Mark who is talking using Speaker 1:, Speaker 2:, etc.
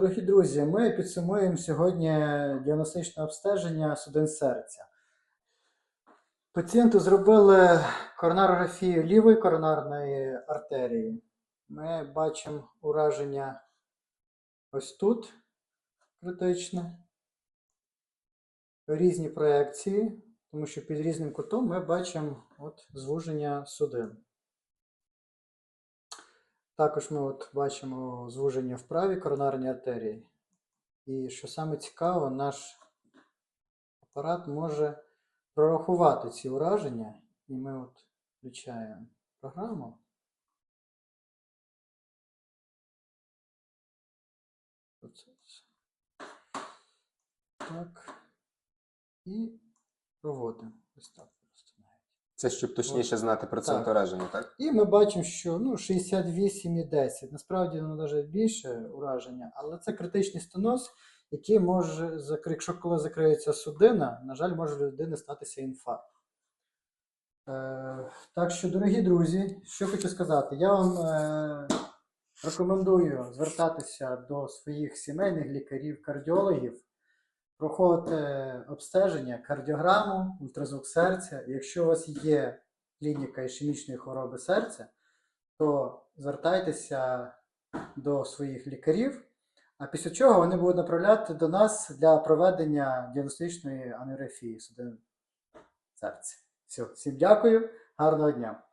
Speaker 1: Дорогі друзі, ми підсумуємо сьогодні діагностичне обстеження судин серця. Пацієнту зробили коронарографію лівої коронарної артерії. Ми бачимо ураження ось тут критичне. Різні проекції, тому що під різним кутом ми бачимо от звуження судин. Також ми от бачимо звуження в правій коронарній артерії. І що саме цікаво, наш апарат може прорахувати ці ураження. І ми от включаємо програму. Так. І проводимо. Ось так.
Speaker 2: Це щоб точніше знати процент
Speaker 1: Так.
Speaker 2: ураження, так?
Speaker 1: І ми бачимо, що ну, 68,10. Насправді воно навіть більше ураження, але це критичний стеноз, який може, закри- якщо коли закриється судина, на жаль, може у людини статися інфаркт. Е, так що, дорогі друзі, що хочу сказати, я вам е, рекомендую звертатися до своїх сімейних лікарів, кардіологів, проходити обстеження, кардіограму, ультразвук серця. Якщо у вас є клініка ішемічної хвороби серця, то звертайтеся до своїх лікарів, а після чого вони будуть направляти до нас для проведення діагностичної анgiографії судин серця. Все, всім дякую, гарного дня!